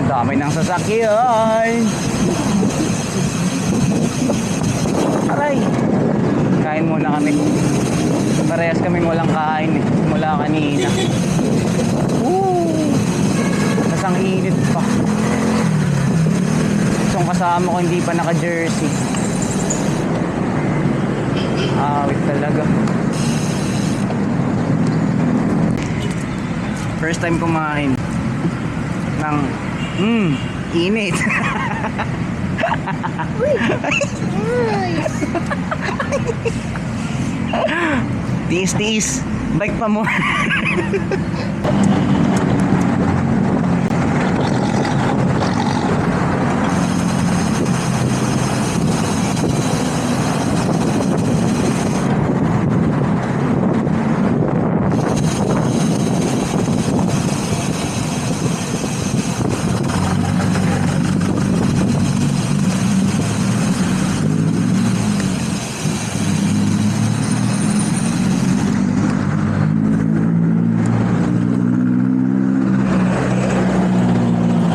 Ang dami ng sasakyan. Aray! Kain muna kami. Parehas kaming walang kain eh. Mula kanina. Woo! Tapos ang init pa. So, kasama ko hindi pa naka-jersey. Awit talaga. First time kumain ng mm, init. tiis, tiis. Bike pa mo.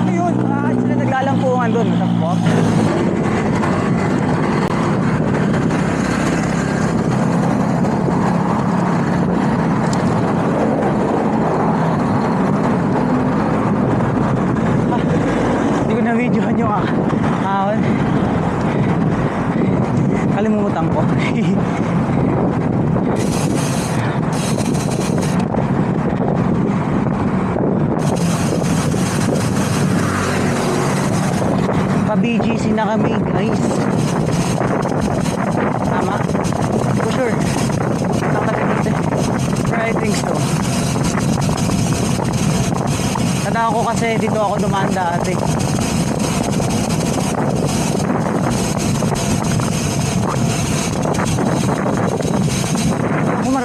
Ayun, ah, sila naglalampungan doon. Sa pop. Ah, Na-videohan yung ah, ahon. Kalimutan ko. Pa-BGC na kami, guys. Tama? For sure. Din dito. I think so. Tanda ko kasi dito ako dumaan dati.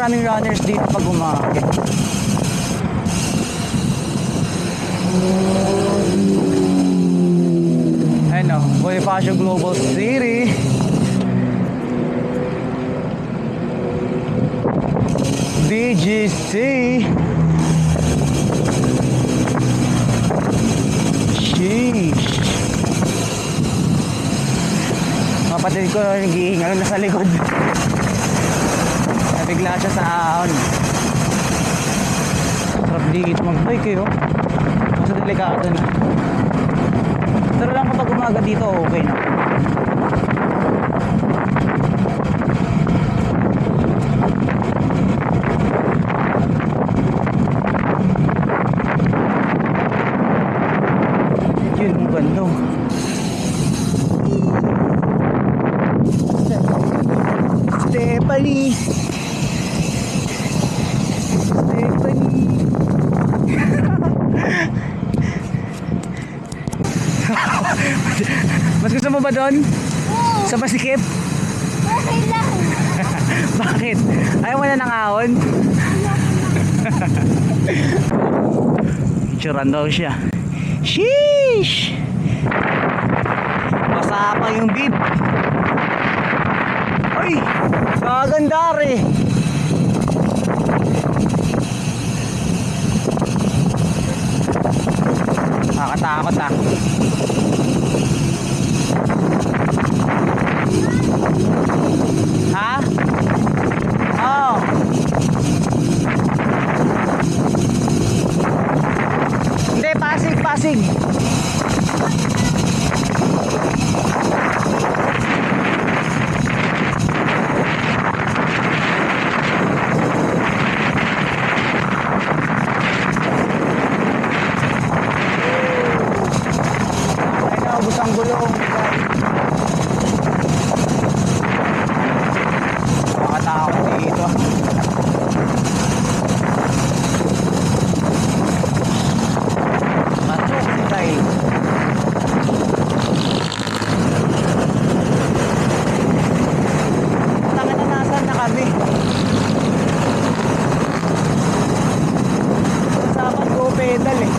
Maraming runners dito pag umakit. Ano, Bonifacio Global City. BGC. Sheesh. Kapatid ko naghihingal na sa likod. Nabigla siya sa ahon. Sarap dito mag-bike eh oh. Mas delikado na. Pero lang kapag umaga dito, okay na. Yun, ang ganda. Stephanie! Stephanie! Mas gusto mo ba doon? Oo, Sa pasikip? okay lang. Bakit? Ayaw mo na ng ahon? Picturean daw siya. Sheesh! Masama yung beat. Ay! Kaganda rin. Nakakatakot ah. Ha? Oo. Hindi, pasig, pasig. naubos ang gulong. Nakatakot dito. Matok tayo. Tanga na nasan na kami. Usapan ko pedal eh.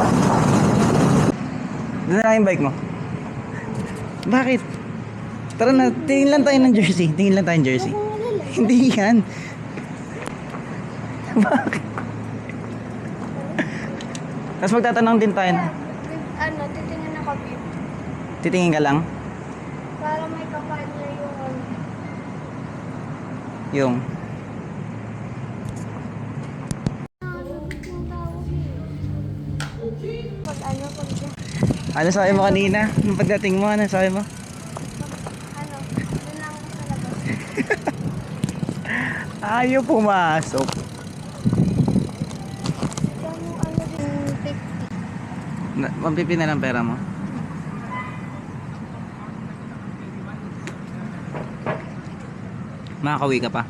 Lang yung bike mo. Bakit? Tara na, tingin lang tayo ng jersey. Tingin lang tayo ng jersey. Hindi yan. Bakit? Tapos magtatanong din tayo. Ano, titingin ako, babe. Titingin ka lang. Para may kapartner yung ano. Yung. Pag ano, pag Ano sabi mo kanina? Nung pagdating mo, ano sabi mo? ano, doon lang ako sa labas. Ayaw pumasok. Ano din, 50. Na, mampipi na lang pera mo. Makakawi ka pa.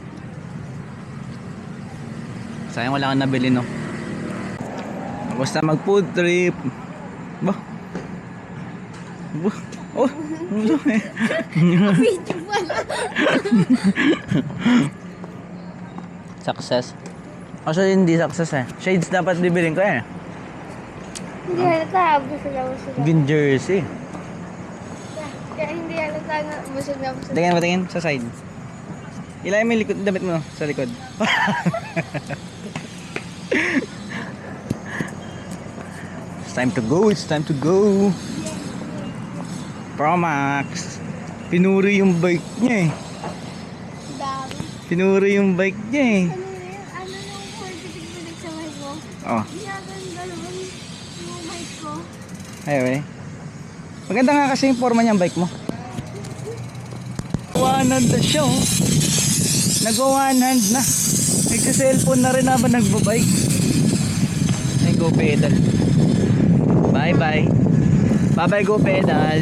Sayang wala kang nabili no. Basta mag food trip. Ba? Ba? Oh, ano eh? Video pala. Success. Actually, hindi success eh. Shades dapat bibilin ko eh. Hindi halata, busog na busog na. Green jersey. Kaya hindi halata na busog na busog. Tingnan mo, tingin sa side. Ilay mo yung likod, damit mo sa likod. it's time to go, it's time to go. Promax. Pinuri yung bike niya eh. Dami. Pinuri yung bike niya eh. Ano yun? Ano yung pagtitig-titig sa mic mo? Oh, Gaganda naman yung mic ko. ayun eh. Maganda nga kasi yung forma niyang bike mo. 100 na siya oh. Nag-one hand na. Nagsa-cellphone na rin habang nagbabike. Ay, go pedal. Bye bye. Bye bye go pedal.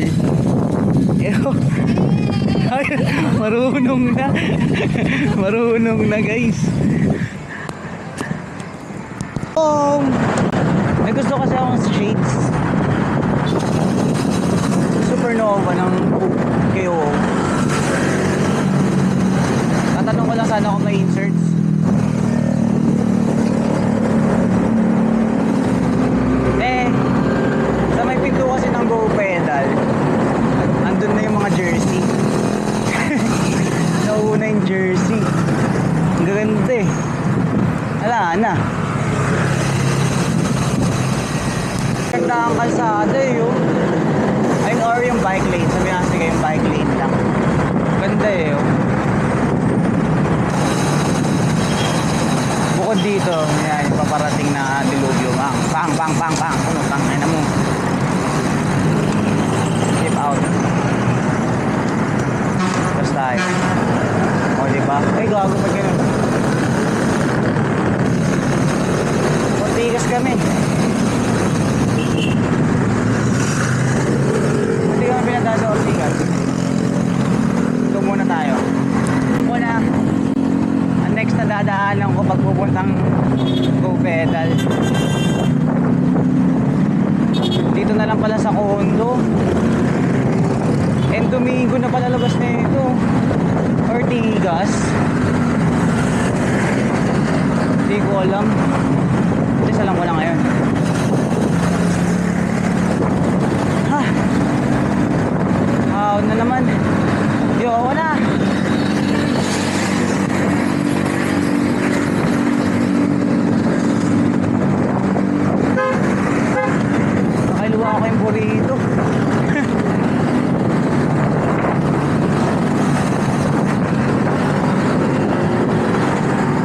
Marunong na. marunong na guys. Oh, may gusto kasi akong shades. Supernova ng KO. Tatanong ko lang sana kung may inserts. Eh, sa may pinto kasi ng Go Pedal, andun na yung mga jersey. Nauna yung jersey. Ang gaganda eh. Wala na. Ganda ang kalsada eh, yung Ayun or yung bike lane. Sabi nga sige yung bike lane lang. Ganda eh. Oh. Bukod dito, yan, yung paparating na dilubyo. Bang, bang, bang, bang, bang. Ano, bang, na mo. Keep out. Tapos tayo. O, diba? Ay, gago pa ganun. Kuntigas kami. Hindi kami pinadado Ortigas. Ito muna tayo. Muna, ang next na dadaanan ko pag pupuntang Go Pedal. Dito na lang pala sa condo. And Domingo na pala labas na ito. Ortigas. Hindi ko alam. Kasi alam ko na ngayon. Ha? Wow, na naman. Yo, wala. Nakailuwa ko yung burrito.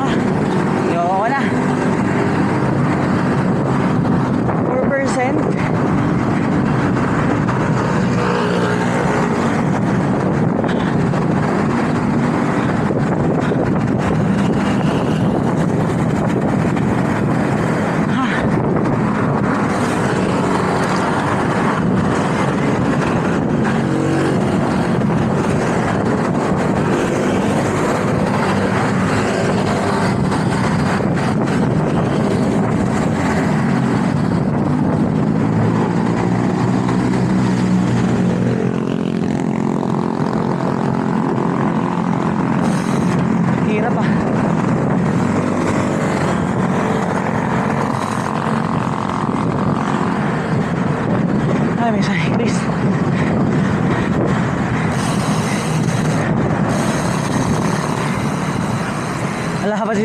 ah, yo, wala.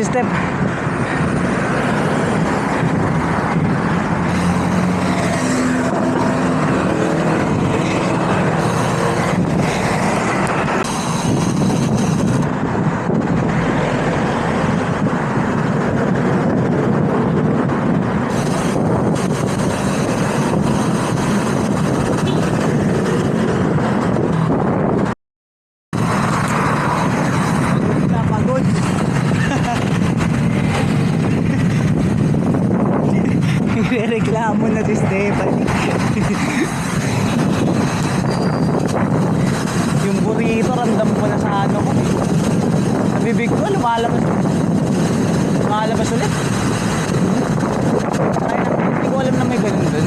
Pa si Step. Napagod. Reklamo na si Stephanie. yung burrito, ramdam ko na sa ano ko. Sa bibig ko, lumalabas. Lumalabas ulit. Ay, hindi ko alam na may ganun dun.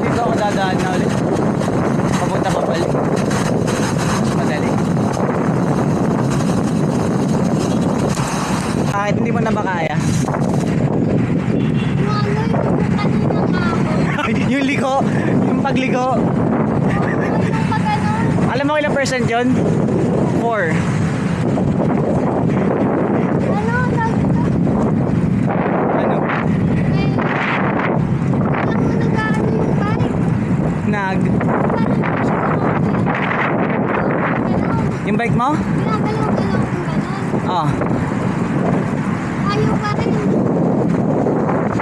Dito ako dadaan na ulit. Papunta pa balik. Madali. Kahit hindi mo na ba kaya? Yung ano, yung kanina nga ako. yung liko, yung pagliko. Yung pag ano, Percent yun? 4. ano, nag, Ano? Nag... Yung bike mo? Ginagalaw-galaw. Ah. Ayaw pa rin.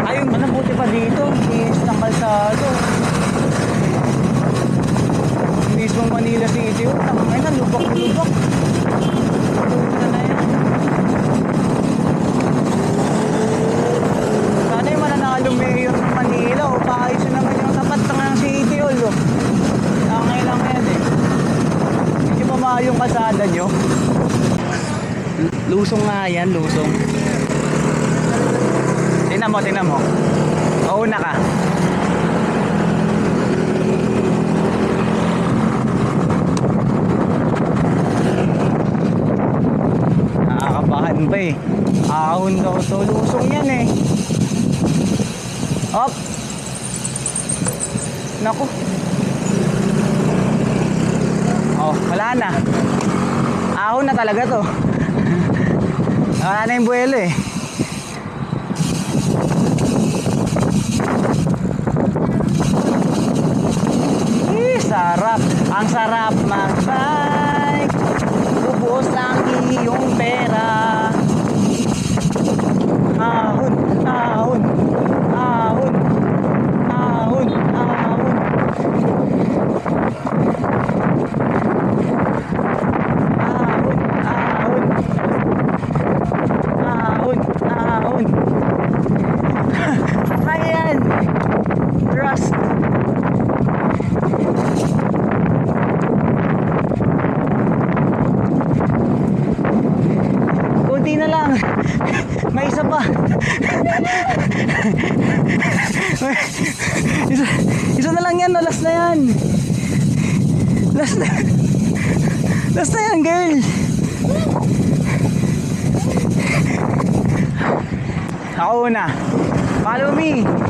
Ayun, ano buti pa dito? Is ng kalsado. Mismong Manila City. Oh, tangay na, lubak-lubak. Lubak na yan. Sana yung mananalo mayor ng Manila. O, paayos na naman yung tapat ng City Hall. Oh. Tangay lang yan eh. Pa maayos yung kalsada nyo. Lusong nga yan, lusong. Tingnan mo, tingnan mo. O, una ka. Pa eh. Ahon daw to. Lusong yan eh. Up. Naku. Oh, wala na. Ahon na talaga to. wala na yung buwelo eh. Eh, sarap. Ang sarap mag-bike. Ubus ang iyong pera. Ahon, ahon, ahon, ahon, ahon. Ahon, ahon. Ahon, ahon. Ayan. Rust. Kunti na lang. May isa pa. isa, isa na lang yan. No? Last na yan. Last na. Last na yan, girl. Ako una. Follow me.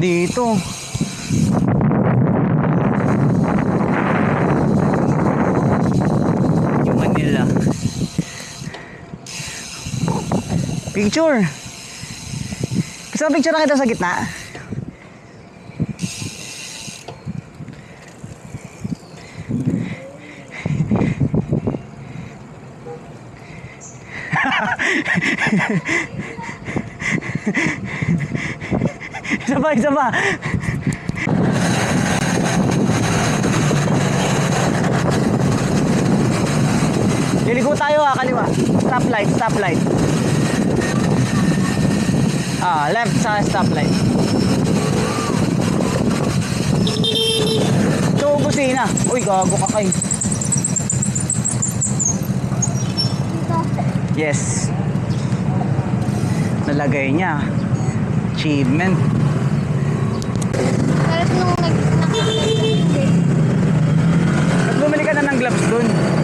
Dito. Yung Manila. Picture. Gusto picture na kita sa gitna? Pa, isa pa. Liliko tayo ah, kaliwa. Stoplight, stoplight. Ah, left sa stoplight. So, busina. Uy, gago ka kayo. Yes. nalagay niya. Achievement. Nung nag nakakita hindi. Ba't bumili ka na ng gloves dun?